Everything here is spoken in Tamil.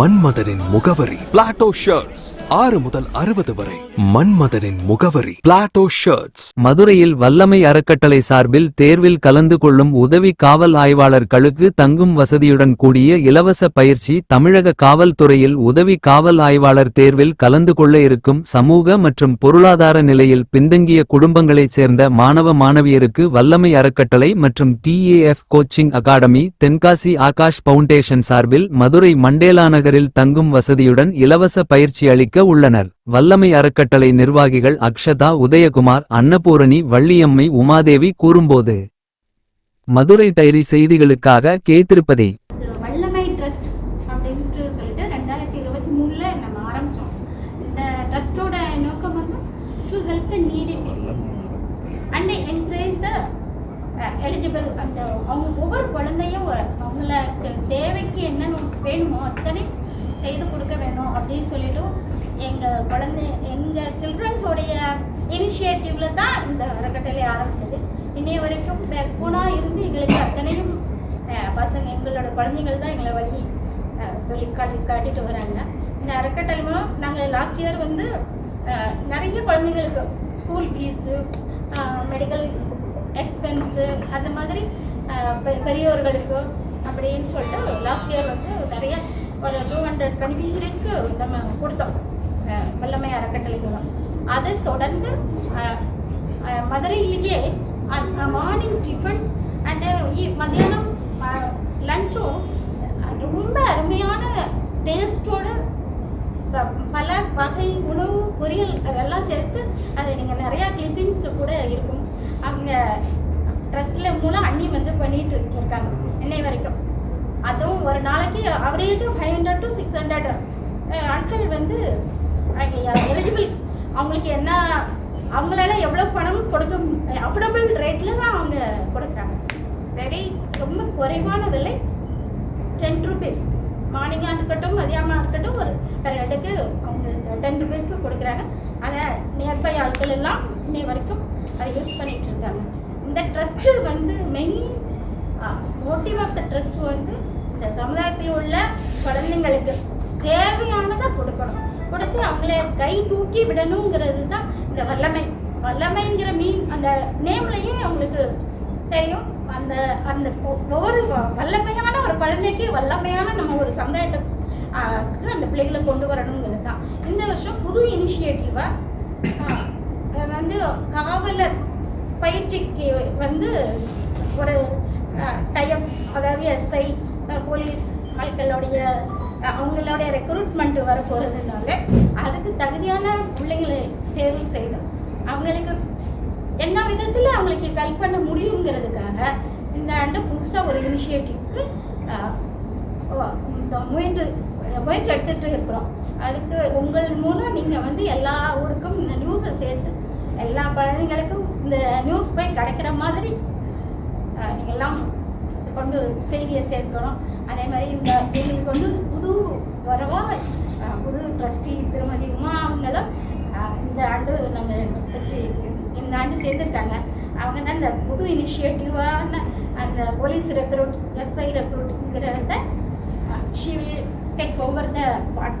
மன்மதனின் முகவரி. பிளாட்டோ ஷர்ட்ஸ் ஆறு முதல் அறுபது வரை. மன்மதனின் முகவரி. பிளாட்டோ ஷர்ட்ஸ் மதுரையில் வல்லமை அறக்கட்டளை சார்பில் தேர்வில் கலந்து கொள்ளும் உதவி காவல் ஆய்வாளர்களுக்கு தங்கும் வசதியுடன் கூடிய இலவச பயிற்சி தமிழக காவல்துறையில் உதவி காவல் ஆய்வாளர் தேர்வில் கலந்து கொள்ள இருக்கும் சமூக மற்றும் பொருளாதார நிலையில் பின்தங்கிய குடும்பங்களைச் சேர்ந்த மாணவ மாணவியருக்கு வல்லமை அறக்கட்டளை மற்றும் TAF coaching academy Tenkasi Akash foundation சார்பில் மதுரை மண்டேலா நகரில் தங்கும் வசதியுடன் இலவச பயிற்சி அளிக்க உள்ளனர். வல்லமை அறக்கட்டளை நிர்வாகிகள் அக்ஷதா உதயகுமார் அன்னபூரணி வள்ளியம்மை உமாதேவி கூறும்போது மதுரை டைரி செய்திகளுக்காக கே. திருப்பதி. எலிஜிபிள் அந்த அவங்க ஒவ்வொரு குழந்தையும் அவங்களுக்கு தேவைக்கு என்னென்ன வேணுமோ அத்தனை செய்து கொடுக்க வேணும் அப்படின்னு சொல்லிட்டு எங்கள் குழந்தை எங்கள் சில்ட்ரன்ஸோடைய இனிஷியேட்டிவில் தான் இந்த அறக்கட்டளை ஆரம்பித்தது இன்னைய வரைக்கும் பேக்போனாக இருந்து எங்களுக்கு அத்தனையும் பசங்க எங்களோட குழந்தைங்கள் தான் எங்களை வழி சொல்லி காட்டி காட்டிட்டு வராங்க. இந்த அறக்கட்டளை மூலம் நாங்கள் லாஸ்ட் இயர் வந்து நிறைய குழந்தைங்களுக்கு ஸ்கூல் ஃபீஸு மெடிக்கல் எக்ஸ்பென்ஸு அந்த மாதிரி பெ- பெரியவர்களுக்கு அப்படின்னு சொல்லிட்டு லாஸ்ட் இயர் வந்து நிறைய ஒரு டூ ஹண்ட்ரட் பெனிஃபிஷரிஸ்க்கு நம்ம கொடுத்தோம். வல்லமை அறக்கட்டளை மூலம். அதை தொடர்ந்து மதுரையிலேயே மார்னிங் டிஃபன் அண்டு மத்தியானம் லஞ்சும் ரொம்ப அருமையான டேஸ்டோட ப- பல வகை உணவு பொரியல் அதெல்லாம் சேர்த்து அதை நீங்கள் நிறையா கிளிப்பிங்ஸில் கூட இருக்கும். அவங்க ட்ரஸ்டில் மூலம் அண்ணி வந்து பண்ணிகிட்டு இருக்காங்க. இன்னை வரைக்கும். அதுவும் ஒரு நாளைக்கு average five hundred to six hundred ஆட்கள் வந்து எலிஜிபிள் அவங்களுக்கு என்ன அவங்களால எவ்வளோ பணம் கொடுக்க அஃபோர்டபுள் ரேட்டில் தான் அவங்க கொடுக்குறாங்க. வெரி ரொம்ப குறைவான விலை. டென் ருபீஸ் மார்னிங்காக இருக்கட்டும் மதியமாக இருக்கட்டும் ஒரு ரெண்டுக்கு இடத்துக்கு அவங்க டென் ருபீஸ்க்கு கொடுக்குறாங்க. அதை நியர்பை ஆட்கள் எல்லாம் இன்னை வரைக்கும் அதை யூஸ் பண்ணிகிட்டு இருக்காங்க. இந்த ட்ரஸ்ட்டு வந்து main motive of the trust வந்து இந்த சமுதாயத்தில் உள்ள குழந்தைங்களுக்கு தேவையானதை கொடுக்கணும். கொடுத்து அவங்கள கை தூக்கி விடணுங்கிறது தான் இந்த வல்லமை. வல்லமைங்கிற மீன் அந்த நேம்லையே அவங்களுக்கு தெரியும். அந்த அந்த ஒவ்வொரு வ- வல்லமையான ஒரு குழந்தைக்கு வல்லமையான நம்ம ஒரு சமுதாயத்தை அந்த பிள்ளைகளை கொண்டு வரணுங்கிறது தான். இந்த வருஷம் புது இனிஷியேட்டிவாக வந்து காவலர் பயிற்சிக்கு வந்து ஒரு டைப் அதாவது எஸ்ஐ போலீஸ் ஆட்களுடைய அவங்களுடைய ரெக்ரூட்மெண்ட் வர போகிறதுனால அதுக்கு தகுதியான பிள்ளைங்களை தேர்வு செய்தோம். அவங்களுக்கு என்ன விதத்தில் அவங்களுக்கு ஹெல்ப் பண்ண முடியுங்கிறதுக்காக இந்த ஆண்டு புதுசாக ஒரு இனிஷியேட்டிவ்க்கு இந்த முயன்று முயற்சி எடுத்துகிட்டு இருக்கிறோம். அதுக்கு உங்கள் மூலம் நீங்கள் வந்து எல்லா ஊருக்கும் இந்த நியூஸை சேர்த்து எல்லா குழந்தைங்களுக்கும் இந்த நியூஸ் போய் கிடைக்கிற மாதிரி நீங்கள் எல்லாம் கொண்டு செய்தியை சேர்க்கணும் அதே மாதிரி இந்த எங்களுக்கு வந்து புது வரவா புது ட்ரஸ்டி திருமதி உமா அவங்களும் இந்த ஆண்டு நாங்கள் வச்சு இந்த ஆண்டு சேர்ந்துருக்காங்க அவங்க தான் இந்த புது இனிஷியேட்டிவான அந்த police recruit SI ரெக்ரூட்டுங்கிறத she will take over the part